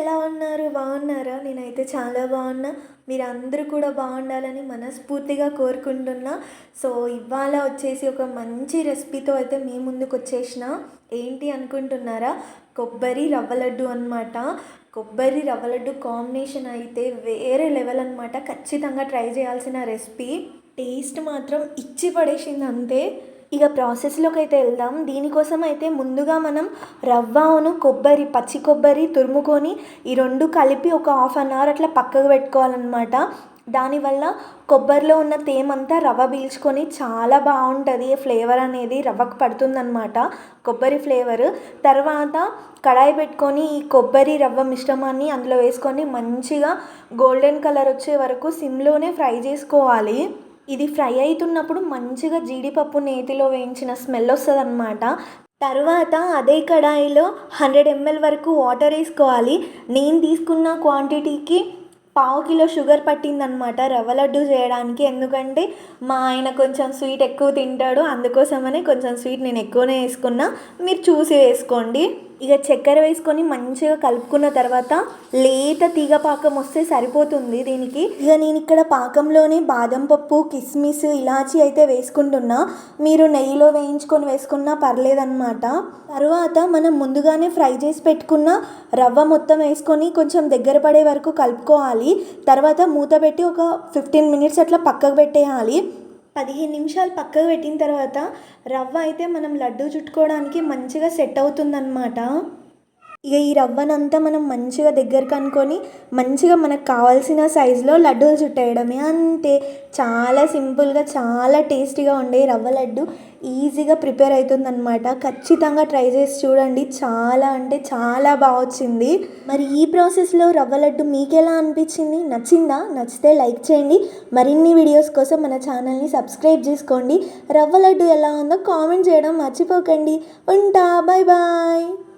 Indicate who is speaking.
Speaker 1: ఎలా ఉన్నారు? బాగున్నారా? నేనైతే చాలా బాగున్నా. మీరు అందరూ కూడా బాగుండాలని మనస్ఫూర్తిగా కోరుకుంటున్నా. సో ఇవాళ వచ్చేసి ఒక మంచి రెసిపీతో అయితే మీ ముందుకు వచ్చేసిన ఏంటి అనుకుంటున్నారా? కొబ్బరి రవ్వ లడ్డు అనమాట కొబ్బరి రవ్వ లడ్డు కాంబినేషన్ అయితే వేరే లెవెల్ అనమాట ఖచ్చితంగా ట్రై చేయాల్సిన రెసిపీ. టేస్ట్ మాత్రం ఇచ్చి పడేసింది అంతే. ఇక ప్రాసెస్లోకి అయితే వెళ్దాం. దీనికోసం అయితే ముందుగా మనం రవ్వను కొబ్బరి పచ్చి కొబ్బరి తురుముకొని ఈ రెండు కలిపి ఒక హాఫ్ అన్ అవర్ అట్లా పక్కకు పెట్టుకోవాలన్నమాట. దానివల్ల కొబ్బరిలో ఉన్న తేమంతా రవ్వ పీల్చుకొని చాలా బాగుంటుంది. ఫ్లేవర్ అనేది రవ్వకు పడుతుందన్నమాట. కొబ్బరి ఫ్లేవర్. తర్వాత కడాయి పెట్టుకొని ఈ కొబ్బరి రవ్వ మిశ్రమాన్ని అందులో వేసుకొని మంచిగా గోల్డెన్ కలర్ వచ్చే వరకు సిమ్లోనే ఫ్రై చేసుకోవాలి. ఇది ఫ్రై అవుతున్నప్పుడు మంచిగా జీడిపప్పు నేతిలో వేయించిన స్మెల్ వస్తుంది అనమాట తర్వాత అదే కడాయిలో హండ్రెడ్ ఎంఎల్ వరకు వాటర్ వేసుకోవాలి. నేను తీసుకున్న క్వాంటిటీకి పావు కిలో షుగర్ పట్టిందనమాట రవ్వ లడ్డు చేయడానికి. ఎందుకంటే మా ఆయన కొంచెం స్వీట్ ఎక్కువ తింటాడు. అందుకోసమనే కొంచెం స్వీట్ నేను ఎక్కువనే వేసుకున్నా. మీరు చూసి వేసుకోండి. ఇక చక్కెర వేసుకొని మంచిగా కలుపుకున్న తర్వాత లేత తీగ పాకం వస్తే సరిపోతుంది దీనికి. ఇక నేను ఇక్కడ పాకంలోనే బాదం పప్పు కిస్మిస్ ఇలాచి అయితే వేసుకుంటున్నా. మీరు నెయ్యిలో వేయించుకొని వేసుకున్నా పర్లేదన్నమాట. తర్వాత మనం ముందుగానే ఫ్రై చేసి పెట్టుకున్న రవ్వ మొత్తం వేసుకొని కొంచెం దగ్గర పడే వరకు కలుపుకోవాలి. తర్వాత మూత పెట్టి ఒక ఫిఫ్టీన్ మినిట్స్ అట్లా పక్కకు పెట్టేయాలి. పదిహేను నిమిషాలు పక్కకు పెట్టిన తర్వాత రవ్వ అయితే మనం లడ్డు చుట్టుకోవడానికి మంచిగా సెట్ అవుతుందన్నమాట. ఇక ఈ రవ్వనంతా మనం మంచిగా దగ్గరకు అనుకొని మంచిగా మనకు కావాల్సిన సైజులో లడ్డూలు చుట్టేయడమే. అంతే. చాలా సింపుల్గా చాలా టేస్టీగా ఉండే రవ్వ లడ్డు ఈజీగా ప్రిపేర్ అవుతుందన్నమాట ఖచ్చితంగా ట్రై చేసి చూడండి. చాలా అంటే చాలా బాగా వచ్చింది. మరి ఈ ప్రాసెస్లో రవ్వ లడ్డు మీకు ఎలా అనిపించింది? నచ్చిందా? నచ్చితే లైక్ చేయండి. మరిన్ని వీడియోస్ కోసం మన ఛానల్ని సబ్స్క్రైబ్ చేసుకోండి. రవ్వ లడ్డు ఎలా ఉందో కామెంట్ చేయడం మర్చిపోకండి. ఉంటా. Bye bye